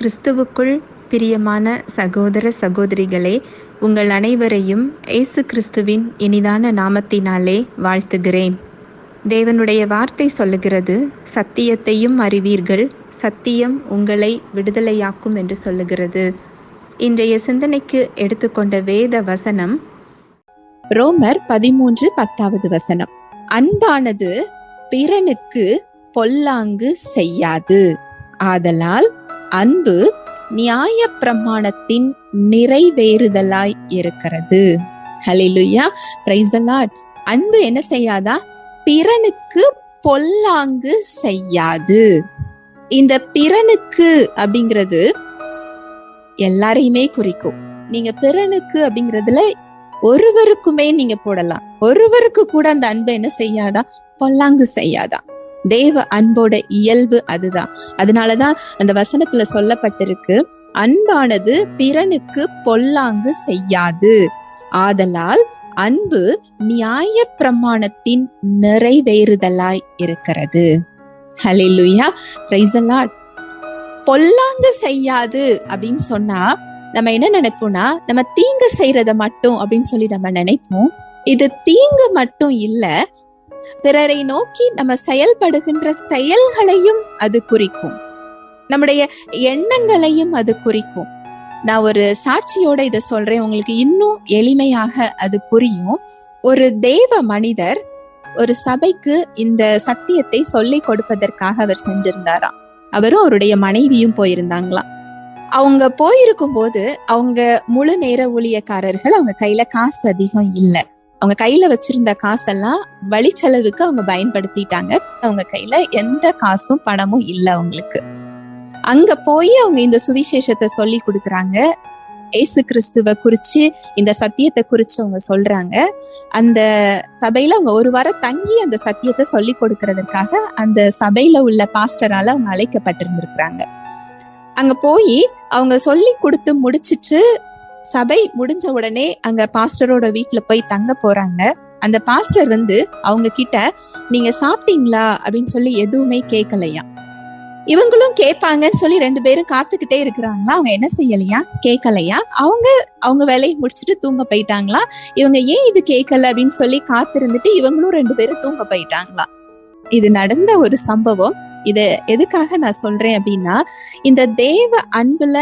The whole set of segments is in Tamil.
கிறிஸ்துவுக்குள் பிரியமான சகோதர சகோதரிகளே உங்கள் அனைவரையும் இயேசு கிறிஸ்துவின் இனிதான நாமத்தினாலே வாழ்த்துகிறேன். தேவனுடைய வார்த்தை சொல்லுகிறது சத்தியத்தையும் அறிவீர்கள் சத்தியம் உங்களை விடுதலையாக்கும் என்று சொல்லுகிறது. இன்றைய சிந்தனைக்கு எடுத்துக்கொண்ட வேத வசனம் ரோமர் பதிமூன்று பத்தாவது வசனம் அன்பானது பிறனுக்கு பொல்லாங்கு செய்யாது ஆதலால் அன்பு நியாய பிரமாணத்தின் நிறைவேறுதலாய் இருக்கிறது. ஹலிலுயா பிரைஸ் அன்பு என்ன செய்யாதா? பிறனுக்கு பொல்லாங்கு செய்யாது. இந்த பிறனுக்கு அப்படிங்கிறது எல்லாரையுமே குறிக்கும். நீங்க பிறனுக்கு அப்படிங்கிறதுல ஒருவருக்குமே நீங்க போடலாம். ஒருவருக்கு கூட அந்த அன்பு என்ன செய்யாதா? பொல்லாங்கு செய்யாதா? தேவ அன்போட இயல்பு அதுதான். அதனாலதான் அந்த வசனத்துல சொல்லப்பட்டிருக்கு அன்பானது பிறனுக்கு பொல்லாங்கு செய்யாது. ஆதலால் அன்பு நியாய பிரமாணத்தின் நிறைவேறுதலாய் இருக்கிறது. ஹலிலுயா பிரைசலாட் பொல்லாங்கு செய்யாது அப்படின்னு சொன்னா நம்ம என்ன நினைப்போம்னா நம்ம தீங்கு செய்யறத மட்டும் அப்படின்னு சொல்லி நம்ம நினைப்போம். இது தீங்கு மட்டும் இல்ல பிறரை நோக்கி நம்ம செயல்படுகின்ற செயல்களையும் அது குறிக்கும். நம்முடைய எண்ணங்களையும் அது குறிக்கும். நான் ஒரு சாட்சியோட இதை சொல்றேன். உங்களுக்கு இன்னும் எளிமையாக அது புரியும். ஒரு தேவ மனிதர் ஒரு சபைக்கு இந்த சத்தியத்தை சொல்லிக் கொடுப்பதற்காக அவர் சென்றிருந்தாராம். அவரும் அவருடைய மனைவியும் போயிருந்தாங்களாம். அவங்க போயிருக்கும் போது அவங்க முழு நேர ஊழியக்காரர்கள் அவங்க கையில காசு அதிகம் இல்லை. அவங்க கையில வச்சிருந்த காசெல்லாம் வழிச்செலவுக்கு அவங்க பயன்படுத்திட்டாங்க. அவங்க கையில எந்த காசும் பணமும் இல்லை அவங்களுக்கு. அங்க போய் அவங்க இந்த சுவிசேஷத்தை சொல்லி கொடுக்குறாங்க. ஏசு கிறிஸ்துவ குறிச்சு இந்த சத்தியத்தை குறிச்சு அவங்க சொல்றாங்க. அந்த சபையில அவங்க ஒரு வாரம் தங்கி அந்த சத்தியத்தை சொல்லி கொடுக்கறதுக்காக அந்த சபையில உள்ள பாஸ்டரால அவங்க அழைக்கப்பட்டிருந்திருக்கிறாங்க. அங்க போய் அவங்க சொல்லி கொடுத்து முடிச்சிட்டு சபை முடிஞ்ச உடனே அங்க பாஸ்டரோட வீட்டுல போய் தங்க போறாங்க. அந்த பாஸ்டர் வந்து அவங்க கிட்ட நீங்க சாப்பிட்டீங்களா? அப்படின்னு சொல்லி எதுவுமே கேட்கலையா இவங்களும் கேட்பாங்கன்னு சொல்லி ரெண்டு பேரும் காத்துக்கிட்டே இருக்கிறாங்களா? அவங்க என்ன செய்யலையா? கேட்கலையா அவங்க அவங்க வேலையை முடிச்சுட்டு தூங்க போயிட்டாங்களா? இவங்க ஏன் இது கேட்கல அப்படின்னு சொல்லி காத்திருந்துட்டு இவங்களும் ரெண்டு பேரும் தூங்க போயிட்டாங்களா? இது நடந்த ஒரு சம்பவம். இத எதுக்காக நான் சொல்றேன் அப்படின்னா இந்த தேவ அன்புல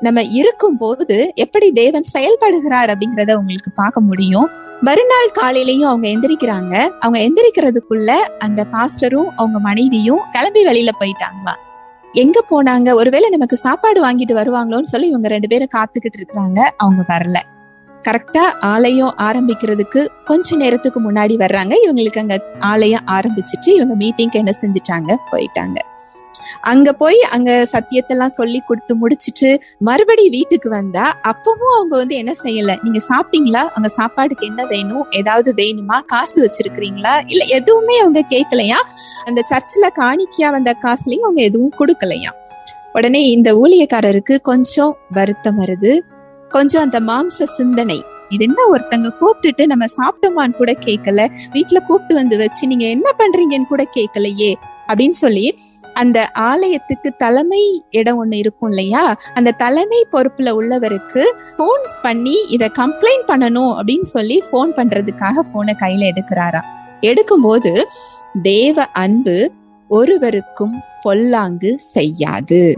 நம்ம இருக்கும் போது எப்படி தேவன் செயல்படுகிறார் அப்படிங்கிறத உங்களுக்கு பார்க்க முடியும். மறுநாள் காலையிலயும் அவங்க எந்திரிக்கிறாங்க. அவங்க எந்திரிக்கிறதுக்குள்ள அந்த பாஸ்டரும் அவங்க மனைவியும் கிளம்பி வெளியில போயிட்டாங்களாம் எங்க போனாங்க? ஒருவேளை நமக்கு சாப்பாடு வாங்கிட்டு வருவாங்களோன்னு சொல்லி இவங்க ரெண்டு பேரும் காத்துக்கிட்டு இருக்கிறாங்க. அவங்க வரல. கரெக்டா ஆலயம் ஆரம்பிக்கிறதுக்கு கொஞ்ச நேரத்துக்கு முன்னாடி வர்றாங்க. இவங்களுக்கு அங்க ஆலயம் ஆரம்பிச்சுட்டு இவங்க மீட்டிங்க்கு என்ன செஞ்சுட்டாங்க? போயிட்டாங்க. அங்க போய் அங்க சத்தியத்தெல்லாம் சொல்லி கொடுத்து முடிச்சிட்டு மறுபடி வீட்டுக்கு வந்தா அப்பவும் அவங்க வந்து என்ன செய்யல? நீங்க சாப்பிட்டீங்களா? அங்க சாப்பாடுக்கு என்ன வேணும்? ஏதாவது வேணுமா? காசு வச்சிருக்கிறீங்களா? இல்ல எதுவுமே அவங்க கேட்கலையா அந்த சர்ச்சில் காணிக்கையா வந்த காசுலயும் அவங்க எதுவும் கொடுக்கலையா? உடனே இந்த ஊழியக்காரருக்கு கொஞ்சம் வருத்தம் வருது. கொஞ்சம் அந்த மாம்ச சிந்தனை. இது என்ன ஒருத்தங்க கூப்பிட்டுட்டு நம்ம சாப்பிட்டோமான்னு கூட கேட்கல வீட்டுல கூப்பிட்டு வந்து வச்சு நீங்க என்ன பண்றீங்கன்னு கூட கேட்கலையே அப்படின்னு சொல்லி அந்த ஆலயத்துக்கு தலைமை இடம் ஒண்ணு இருக்கும் இல்லையா? அந்த தலைமை பொறுப்புல உள்ளவருக்கு போன் பண்ணி இத கம்ப்ளைண்ட் பண்ணணும் அப்படின்னு சொல்லி போன் பண்றதுக்காக போனை கையில எடுக்கிறாரா? எடுக்கும்போது தேவ அன்பு ஒருவருக்கும் பொல்லாங்கு செய்யாது.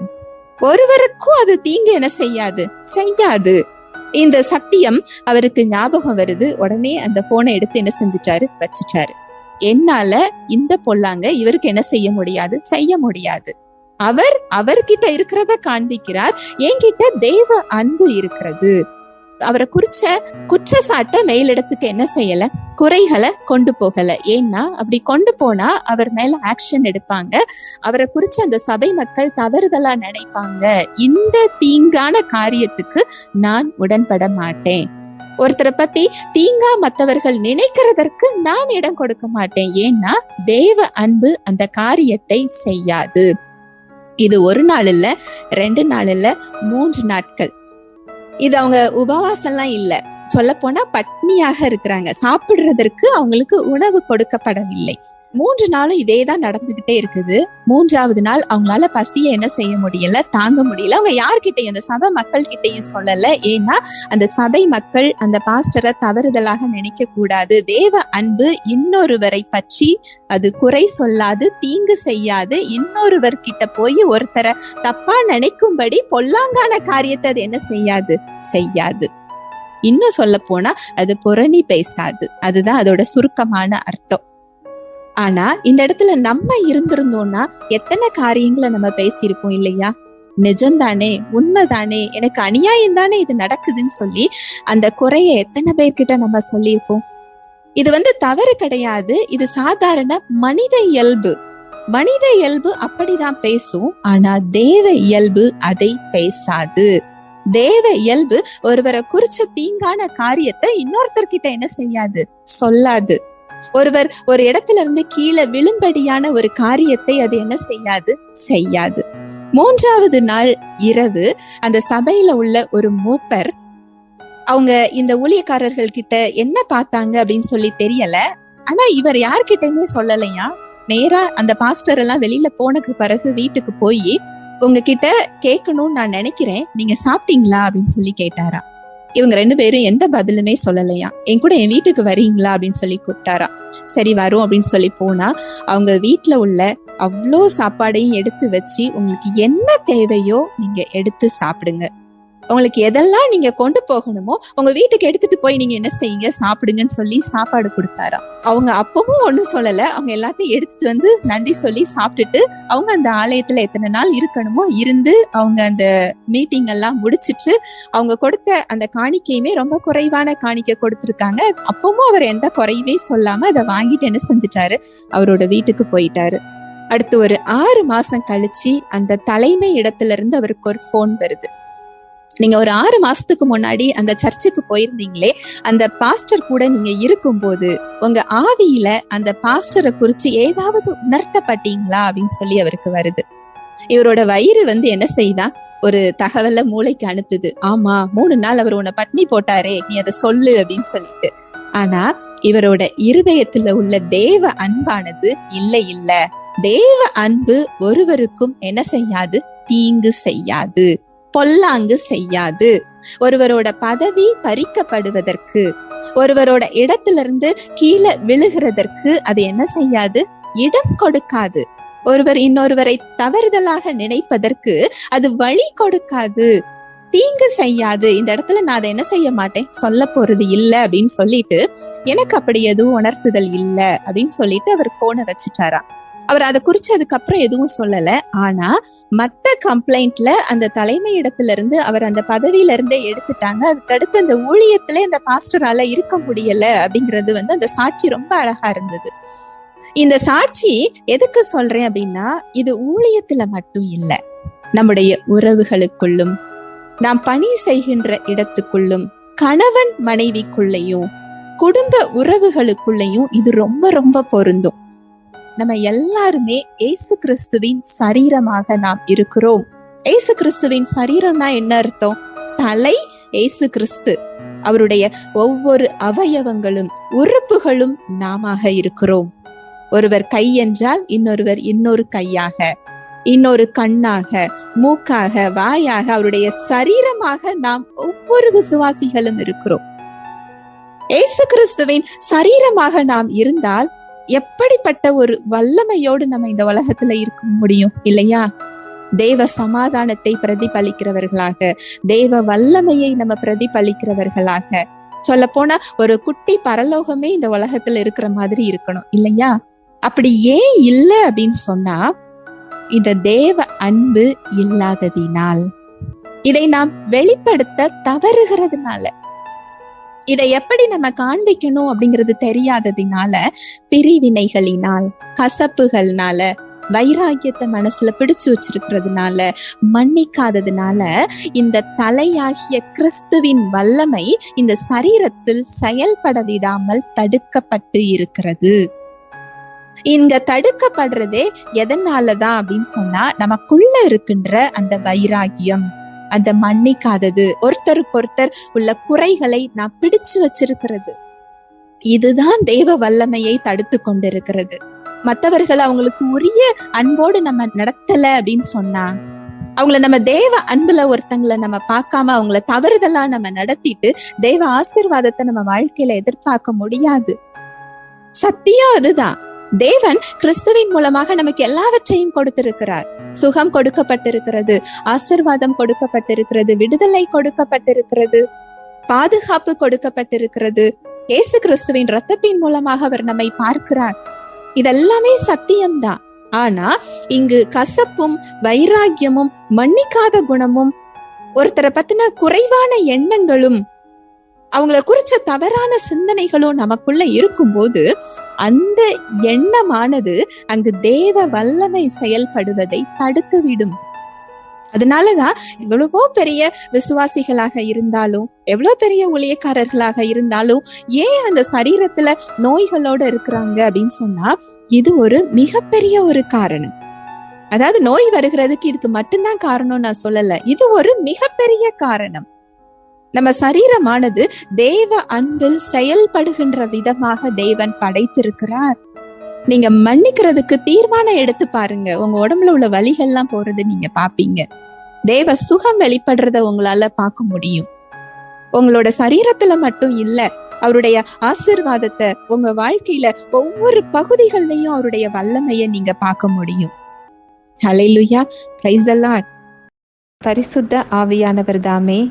ஒருவருக்கும் அது தீங்கு என செய்யாது. செய்யாது. இந்த சத்தியம் அவருக்கு ஞாபகம் வருது. உடனே அந்த போனை எடுத்து என்ன செஞ்சிட்டாரு? வச்சுட்டாரு. என்னால இந்த பொல்லாங்க இவருக்கு என்ன செய்ய முடியாது செய்ய முடியாது. அவர் அவர்கிட்ட இருக்கிறத காண்பிக்கிறார். என்கிட்ட தெய்வ அன்பு இருக்கிறது. அவரை குறிச்ச குற்றச்சாட்டை மேலிடத்துக்கு என்ன செய்யல? குறைகளை கொண்டு போகல. ஏன்னா அப்படி கொண்டு போனா அவர் மேல ஆக்ஷன் எடுப்பாங்க. அவரை குறிச்சு அந்த சபை மக்கள் தவறுதலா நினைப்பாங்க. இந்த தீங்கான காரியத்துக்கு நான் உடன்பட மாட்டேன். ஒருத்தரை பத்தி தீங்கா மற்றவர்கள் நினைக்கிறதற்கு நான் இடம் கொடுக்க மாட்டேன். ஏன்னா தேவ அன்பு அந்த காரியத்தை செய்யாது. இது ஒரு நாள் இல்ல ரெண்டு நாள் இல்ல மூன்று நாட்கள். இது அவங்க உபவாசம்லாம் இல்ல. சொல்ல போனா பட்னியாக இருக்கிறாங்க. சாப்பிடுறதற்கு அவங்களுக்கு உணவு கொடுக்கப்படவில்லை. மூன்று நாளும் இதே தான் நடந்துகிட்டே இருக்குது. மூன்றாவது நாள் அவங்களால பசியை என்ன செய்ய முடியல தாங்க முடியல. அவங்க யார்கிட்டயும் அந்த சபை மக்கள் கிட்டையும் சொல்லல. ஏன்னா அந்த சபை மக்கள் அந்த பாஸ்டரை தவறுதலாக நினைக்க கூடாது தேவ அன்பு இன்னொருவரை பற்றி அது குறை சொல்லாது தீங்கு செய்யாது. இன்னொருவர் கிட்ட போய் ஒருத்தரை தப்பா நினைக்கும்படி பொல்லாங்கான காரியத்தை அது என்ன செய்யாது? செய்யாது. இன்னும் சொல்ல போனா அது புரணி பேசாது. அதுதான் அதோட சுருக்கமான அர்த்தம். ஆனா இந்த இடத்துல நம்ம இருந்திருந்தோம்னா எத்தனை காரியங்களை நம்ம பேசியிருப்போம் இல்லையா? நிஜம்தானே? உண்மைதானே? எனக்கு அநியாயம் தானே இது நடக்குதுன்னு சொல்லி அந்த குறைய எத்தனை பேர்கிட்ட நம்ம சொல்லியிருப்போம்? இது வந்து தவறு கிடையாது. இது சாதாரண மனித இயல்பு. மனித இயல்பு அப்படிதான் பேசும். ஆனா தேவ இயல்பு அதை பேசாது. தேவ இயல்பு ஒருவரை குறிச்ச தீங்கான காரியத்தை இன்னொருத்தர்கிட்ட என்ன செய்யாது? சொல்லாது. ஒருவர் ஒரு இடத்துல இருந்து கீழே விழும்படியான ஒரு காரியத்தை அது என்ன செய்யாது? செய்யாது. மூன்றாவது நாள் இரவு அந்த சபையில உள்ள ஒரு மூப்பர் அவங்க இந்த ஊழியக்காரர்கள் கிட்ட என்ன பார்த்தாங்க அப்படின்னு சொல்லி தெரியல. ஆனா இவர் யார்கிட்டயுமே சொல்லலையா? நேரா அந்த பாஸ்டர் எல்லாம் வெளியில போனதுக்கு பிறகு வீட்டுக்கு போய் உங்ககிட்ட கேட்கணும்னு நான் நினைக்கிறேன். நீங்க சாப்பிட்டீங்களா? அப்படின்னு சொல்லி கேட்டாராம். இவங்க ரெண்டு பேரும் எந்த பதிலுமே சொல்லலையா? என் கூட என் வீட்டுக்கு வரீங்களா? அப்படின்னு சொல்லி கூப்பிட்டாராம் சரி வரும் அப்படின்னு சொல்லி போனா அவங்க வீட்டுல உள்ள அவ்வளோ சாப்பாடையும் எடுத்து வச்சு உங்களுக்கு என்ன தேவையோ நீங்க எடுத்து சாப்பிடுங்க. உங்களுக்கு எதெல்லாம் நீங்க கொண்டு போகணுமோ உங்க வீட்டுக்கு எடுத்துட்டு போய் நீங்க என்ன செய்யுங்க சாப்பிடுங்கன்னு சொல்லி சாப்பாடு கொடுத்தாராம். அவங்க அப்பவும் ஒண்ணும் சொல்லல. அவங்க எல்லாத்தையும் எடுத்துட்டு வந்து நன்றி சொல்லி சாப்பிட்டுட்டு அவங்க அந்த ஆலயத்துல எத்தனை நாள் இருக்கணுமோ இருந்து அவங்க அந்த மீட்டிங் எல்லாம் முடிச்சிட்டு அவங்க கொடுத்த அந்த காணிக்கையுமே ரொம்ப குறைவான காணிக்கை கொடுத்துருக்காங்க. அப்பவும் அவர் எந்த குறையுமே சொல்லாம அதை வாங்கிட்டு என்ன செஞ்சுட்டாரு? அவரோட வீட்டுக்கு போயிட்டாரு. அடுத்து ஒரு ஆறு மாசம் கழிச்சு அந்த தலைமை இடத்துல இருந்து அவருக்கு ஒரு ஃபோன் வருது. நீங்க ஒரு ஆறு மாசத்துக்கு முன்னாடி அந்த சர்ச்சுக்கு போயிருந்தீங்களே அந்த பாஸ்டர் கூட நீங்க இருக்கும்போது உங்க ஆவியில அந்த பாஸ்டரை குறிச்சு ஏதாவது உணர்த்தப்பட்டீங்களா அப்படின்னு சொல்லி அவருக்கு வருது. இவரோட வயிறு வந்து என்ன செய்தா? ஒரு தகவல மூளைக்கு அனுப்புது. ஆமா மூணு நாள் அவர் உன்னை பட்னி போட்டாரே நீ அதை சொல்லு அப்படின்னு சொல்லிட்டு. ஆனா இவரோட இருதயத்துல உள்ள தேவ அன்பானது இல்லை இல்ல. தேவ அன்பு ஒருவருக்கும் என்ன செய்யாது? தீங்கு செய்யாது. பொல்லாங்கு செய்யாது. ஒருவரோட பதவி பறிக்கப்படுவதற்கு ஒருவரோட இடத்திலிருந்து கீழே விழுகிறதற்கு அது என்ன செய்யாது? இடம் கொடுக்காது. ஒருவர் இன்னொருவரை தவறுதலாக நினைப்பதற்கு அது வழி கொடுக்காது. தீங்கு செய்யாது. இந்த இடத்துல நான் அதை என்ன செய்ய மாட்டேன்? சொல்ல போறது இல்ல அப்படின்னு சொல்லிட்டு எனக்கு அப்படி எதுவும் உணர்த்துதல் இல்ல அப்படின்னு சொல்லிட்டு அவர் போனை வச்சுட்டாராம். அவர் அதை குறிச்சு அதுக்கப்புறம் எதுவும் சொல்லல. ஆனா மத்த கம்ப்ளைண்ட்ல அந்த தலைமை இடத்துல இருந்து அவர் அந்த பதவியில இருந்தே எடுத்துட்டாங்க அதுக்கடுத்து அந்த ஊழியத்துல இந்த பாஸ்டரால இருக்க முடியல அப்படிங்கிறது வந்து அந்த சாட்சி ரொம்ப அழகா இருந்தது. இந்த சாட்சி எதுக்கு சொல்றேன் அப்படின்னா இது ஊழியத்துல மட்டும் இல்லை. நம்முடைய உறவுகளுக்குள்ளும் நாம் பணி செய்கின்ற இடத்துக்குள்ளும் கணவன் மனைவிக்குள்ளேயும் குடும்ப உறவுகளுக்குள்ளேயும் இது ரொம்ப ரொம்ப பொருந்தும். நம்ம எல்லாருமே ஏசு கிறிஸ்துவின் சரீரமாக நாம் இருக்கிறோம். ஏசு கிறிஸ்துவின் சரீரம்னா என்ன அர்த்தம்? தலை ஏசு கிறிஸ்து. அவருடைய ஒவ்வொரு அவயவங்களும் உறுப்புகளும் நாம இருக்கிறோம். ஒருவர் கை என்றால் இன்னொருவர் இன்னொரு கையாக இன்னொரு கண்ணாக மூக்காக வாயாக அவருடைய சரீரமாக நாம் ஒவ்வொரு விசுவாசிகளும் இருக்கிறோம். ஏசு கிறிஸ்துவின் சரீரமாக நாம் இருந்தால் எப்படிப்பட்ட ஒரு வல்லமையோடு நம்ம இந்த உலகத்துல இருக்க முடியும் இல்லையா? தேவ சமாதானத்தை பிரதிபலிக்கிறவர்களாக தேவ வல்லமையை நம்ம பிரதிபலிக்கிறவர்களாக. சொல்ல போனா ஒரு குட்டி பரலோகமே இந்த உலகத்துல இருக்கிற மாதிரி இருக்கணும் இல்லையா? அப்படி ஏன் இல்லை அப்படின்னு சொன்னா இந்த தேவ அன்பு இல்லாததினால். இதை நாம் வெளிப்படுத்த தவறுகிறதுனால. இதை எப்படி நம்ம காண்பிக்கணும் அப்படிங்கிறது தெரியாததினால பிரிவினைகளினால் கசப்புகள்னால வைராகியத்தை மனசுல பிடிச்சு வச்சிருக்கிறதுனால மன்னிக்காததுனால இந்த தலையாகிய கிறிஸ்துவின் வல்லமை இந்த சரீரத்தில் செயல்பட விடாமல் தடுக்கப்பட்டு இருக்கிறது. இங்க தடுக்கப்படுறதே எதனாலதான் அப்படின்னு சொன்னா நமக்குள்ள இருக்கின்ற அந்த வைராகியம் அந்த மன்னிக்காதது. ஒருத்தருக்கு ஒருத்தர் உள்ள குறைகளை நான் பிடிச்சு வச்சிருக்கிறது. இதுதான் தேவ வல்லமையை தடுத்து கொண்டிருக்கிறது. மற்றவர்கள் அவங்களுக்கு உரிய அன்போடு நம்ம நடத்தல அப்படின்னு சொன்னா அவங்கள நம்ம தேவ அன்புல ஒருத்தங்களை நம்ம பார்க்காம அவங்கள தவறுதலா நம்ம நடத்திட்டு தேவ ஆசீர்வாதத்தை நம்ம வாழ்க்கையில எதிர்பார்க்க முடியாது. சத்தியம் அதுதான். தேவன் கிறிஸ்துவின் மூலமாக நமக்கு எல்லாவற்றையும் கொடுத்திருக்கிறார். சுகம் கொடுக்கப்பட்டிருக்கிறது ஆசிர்வாதம் கொடுக்கப்பட்டிருக்கிறது விடுதலை கொடுக்கப்பட்டிருக்கிறது பாதுகாப்பு கொடுக்கப்பட்டிருக்கிறது. இயேசு கிறிஸ்துவின் ரத்தத்தின் மூலமாக அவர் நம்மை பார்க்கிறார். இதெல்லாமே சத்தியம்தான். ஆனா இங்கு கசப்பும் வைராக்கியமும் மன்னிக்காத குணமும் ஒருத்தரை பத்தின குறைவான எண்ணங்களும் அவங்கள குறிச்ச தவறான சிந்தனைகளும் நமக்குள்ள இருக்கும்போது அந்த எண்ணமானது அங்கு தேவ வல்லமை செயல்படுவதை தடுத்து விடும் அதனாலதான் எவ்வளவோ பெரிய விசுவாசிகளாக இருந்தாலும் எவ்வளவு பெரிய ஊழியக்காரர்களாக இருந்தாலும் ஏன் அந்த சரீரத்துல நோய்களோட இருக்கிறாங்க அப்படின்னு சொன்னா இது ஒரு மிகப்பெரிய ஒரு காரணம். அதாவது நோய் வருகிறதுக்கு இதுக்கு மட்டும்தான் காரணம் நான் சொல்லல. இது ஒரு மிகப்பெரிய காரணம். நம்ம சரீரமானது தேவ அன்பில் செயல்படுகின்ற விதமாக தேவன் படைத்திருக்கிறார். நீங்க மன்னிக்கிறதுக்கு தீர்மானம் எடுத்து பாருங்க. உங்க உடம்புல உள்ள வழிகள்லாம் போறது நீங்க பாப்பீங்க. தேவ சுகம் வெளிப்படுறத உங்களால பார்க்க முடியும். உங்களோட சரீரத்துல மட்டும் இல்ல அவருடைய ஆசிர்வாதத்தை உங்க வாழ்க்கையில ஒவ்வொரு பகுதிகள்லயும் அவருடைய வல்லமைய நீங்க பார்க்க முடியும். ஹalleluya லுயா the பரிசுத்த ஆவியானவர் தாமே.